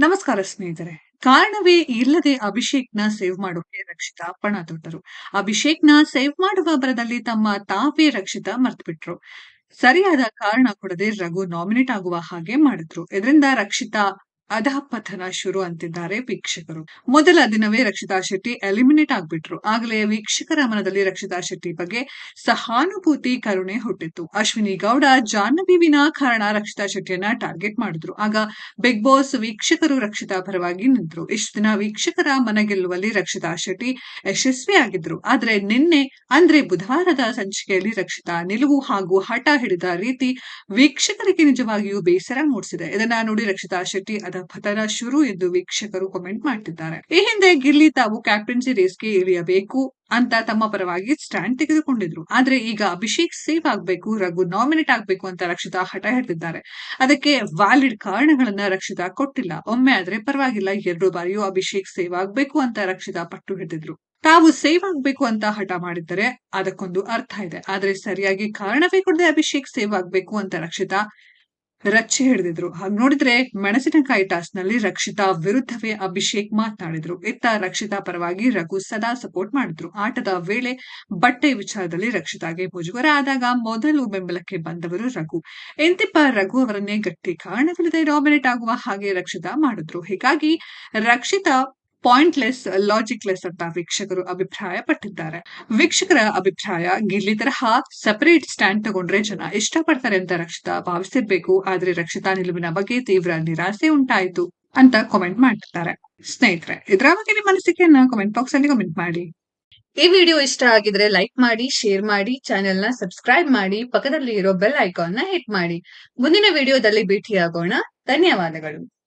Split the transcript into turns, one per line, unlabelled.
ನಮಸ್ಕಾರ ಸ್ನೇಹಿತರೆ ಕಾರಣವೇ ಇಲ್ಲದೆ ಅಭಿಷೇಕ್‌ನ ಸೇವ್ ಮಾಡೋಕೆ ರಕ್ಷಿತ ಪಣ ತೊಟ್ಟರು. ನ ಸೇವ್ ಮಾಡುವ ಬರದಲ್ಲಿ ತಮ್ಮ ತಾವೇ ರಕ್ಷಿತಾ ಮರ್ತ್‌ಬಿಟ್ರು. ಸರಿಯಾದ ಕಾರಣ ಕೊಡದೆ ರಘು ನಾಮಿನೇಟ್ ಆಗುವ ಹಾಗೆ ಮಾಡಿದ್ರು. ಇದರಿಂದ ರಕ್ಷಿತಾ ಅಧಃಪತನ ಶುರು ಅಂತಿದ್ದಾರೆ ವೀಕ್ಷಕರು. ಮೊದಲ ದಿನವೇ ರಕ್ಷಿತಾ ಶೆಟ್ಟಿ ಎಲಿಮಿನೇಟ್ ಆಗ್ಬಿಟ್ರು. ಆಗಲೇ ವೀಕ್ಷಕರ ಮನದಲ್ಲಿ ರಕ್ಷಿತಾ ಶೆಟ್ಟಿ ಬಗ್ಗೆ ಸಹಾನುಭೂತಿ, ಕರುಣೆ ಹುಟ್ಟಿತ್ತು. ಅಶ್ವಿನಿ ಗೌಡ ಜಾಹ್ನವಿ ವಿನಾಕಾರಣ ರಕ್ಷಿತಾ ಶೆಟ್ಟಿಯನ್ನ ಟಾರ್ಗೆಟ್ ಮಾಡಿದ್ರು. ಆಗ ಬಿಗ್ ಬಾಸ್ ವೀಕ್ಷಕರು ರಕ್ಷಿತಾ ಪರವಾಗಿ ನಿಂತರು. ಇಷ್ಟು ದಿನ ವೀಕ್ಷಕರ ಮನ ಗೆಲ್ಲುವಲ್ಲಿ ರಕ್ಷಿತಾ ಶೆಟ್ಟಿ ಯಶಸ್ವಿಯಾಗಿದ್ರು. ಆದ್ರೆ ನಿನ್ನೆ ಅಂದ್ರೆ ಬುಧವಾರದ ಸಂಚಿಕೆಯಲ್ಲಿ ರಕ್ಷಿತಾ ನಿಲುವು ಹಾಗೂ ಹಠ ಹಿಡಿದ ರೀತಿ ವೀಕ್ಷಕರಿಗೆ ನಿಜವಾಗಿಯೂ ಬೇಸರ ಮೂಡಿಸಿದೆ. ಇದನ್ನ ನೋಡಿ ರಕ್ಷಿತಾ ಶೆಟ್ಟಿ ಅಧಃಪತನ ಶುರು ಎಂದು ವೀಕ್ಷಕರು ಕಮೆಂಟ್ ಮಾಡ್ತಿದ್ದಾರೆ. ಈ ಹಿಂದೆ ಗಿಲ್ಲಿ ತಾವು ಕ್ಯಾಪ್ಟನ್ಸಿ ರೇಸ್‌ಗೆ ಇಳಿಯಬೇಕು ಅಂತ ತಮ್ಮ ಪರವಾಗಿ ಸ್ಟ್ಯಾಂಡ್ ತೆಗೆದುಕೊಂಡಿದ್ರು. ಆದ್ರೆ ಈಗ ಅಭಿಷೇಕ್ ಸೇವ್ ಆಗ್ಬೇಕು, ರಘು ನಾಮಿನೇಟ್ ಆಗ್ಬೇಕು ಅಂತ ರಕ್ಷಿತಾ ಹಠ ಹಿಡಿದಿದ್ದಾರೆ. ಅದಕ್ಕೆ ವ್ಯಾಲಿಡ್ ಕಾರಣಗಳನ್ನ ರಕ್ಷಿತಾ ಕೊಟ್ಟಿಲ್ಲ. ಒಮ್ಮೆ ಆದ್ರೆ ಪರವಾಗಿಲ್ಲ ಎರಡು ಬಾರಿಯೂ ಅಭಿಷೇಕ್ ಸೇವ್ ಆಗ್ಬೇಕು ಅಂತ ರಕ್ಷಿತಾ ಪಟ್ಟು ಹಿಡಿದಿದ್ರು. ತಾವು ಸೇವ್ ಆಗ್ಬೇಕು ಅಂತ ಹಠ ಮಾಡಿದ್ದರೆ ಅದಕ್ಕೊಂದು ಅರ್ಥ ಇದೆ. ಆದ್ರೆ ಸರಿಯಾಗಿ ಕಾರಣವೇ ಕೊಡದೆ ಅಭಿಷೇಕ್ ಸೇವ್ ಆಗ್ಬೇಕು ಅಂತ ರಕ್ಷಿತಾ ರಚ್ಚೆ ಹಿಡಿದಿದ್ರು. ಹಾಗೆ ನೋಡಿದ್ರೆ ಮೆಣಸಿನಕಾಯಿ ಟಾಸ್ನಲ್ಲಿ ರಕ್ಷಿತಾ ವಿರುದ್ಧವೇ ಅಭಿಷೇಕ್ ಮಾತನಾಡಿದ್ರು. ಇತ್ತ ರಕ್ಷಿತಾ ಪರವಾಗಿ ರಘು ಸದಾ ಸಪೋರ್ಟ್ ಮಾಡಿದ್ರು. ಆಟದ ವೇಳೆ ಬಟ್ಟೆ ವಿಚಾರದಲ್ಲಿ ರಕ್ಷಿತಾಗೆ ಮುಜುಗರ ಆದಾಗ ಮೊದಲು ಬೆಂಬಲಕ್ಕೆ ಬಂದವರು ರಘು. ಎಂತಿಪ್ಪ ರಘು ಅವರನ್ನೇ ಗಟ್ಟಿ ಕಾರಣವಿಲ್ಲದೆ ಡಾಮಿನೇಟ್ ಆಗುವ ಹಾಗೆ ರಕ್ಷಿತಾ ಮಾಡಿದ್ರು. ಹೀಗಾಗಿ ರಕ್ಷಿತಾ ಪಾಯಿಂಟ್‌ಲೆಸ್, ಲಾಜಿಕ್‌ಲೆಸ್ ಅಂತ ವೀಕ್ಷಕರು ಅಭಿಪ್ರಾಯ ಪಟ್ಟಿದ್ದಾರೆ. ವೀಕ್ಷಕರ ಅಭಿಪ್ರಾಯ ಗಿಲ್ಲಿ ತರಹ ಸಪರೇಟ್ ಸ್ಟ್ಯಾಂಡ್ ತಗೊಂಡ್ರೆ ಜನ ಇಷ್ಟಪಡ್ತಾರೆ ಅಂತ ರಕ್ಷಿತಾ ಭಾವಿಸಿರ್ಬೇಕು. ಆದ್ರೆ ರಕ್ಷಿತಾ ನಿಲುವಿನ ಬಗ್ಗೆ ತೀವ್ರ ನಿರಾಸೆ ಉಂಟಾಯಿತು ಅಂತ ಕಾಮೆಂಟ್ ಮಾಡ್ತಿದ್ದಾರೆ. ಸ್ನೇಹಿತರೆ ಇದರ ಬಗ್ಗೆ ನಿಮ್ಮ ಅನಿಸಿಕೆಯನ್ನ ಕಾಮೆಂಟ್ ಬಾಕ್ಸ್ ಅಲ್ಲಿ ಕಾಮೆಂಟ್ ಮಾಡಿ. ಈ ವಿಡಿಯೋ ಇಷ್ಟ ಆಗಿದ್ರೆ ಲೈಕ್ ಮಾಡಿ, ಶೇರ್ ಮಾಡಿ, ಚಾನೆಲ್ನ ಸಬ್ಸ್ಕ್ರೈಬ್ ಮಾಡಿ, ಪಕ್ಕದಲ್ಲಿ ಇರೋ ಬೆಲ್ ಐಕಾನ್ನ ಹಿಟ್ ಮಾಡಿ. ಮುಂದಿನ ವಿಡಿಯೋದಲ್ಲಿ ಭೇಟಿಯಾಗೋಣ. ಧನ್ಯವಾದಗಳು.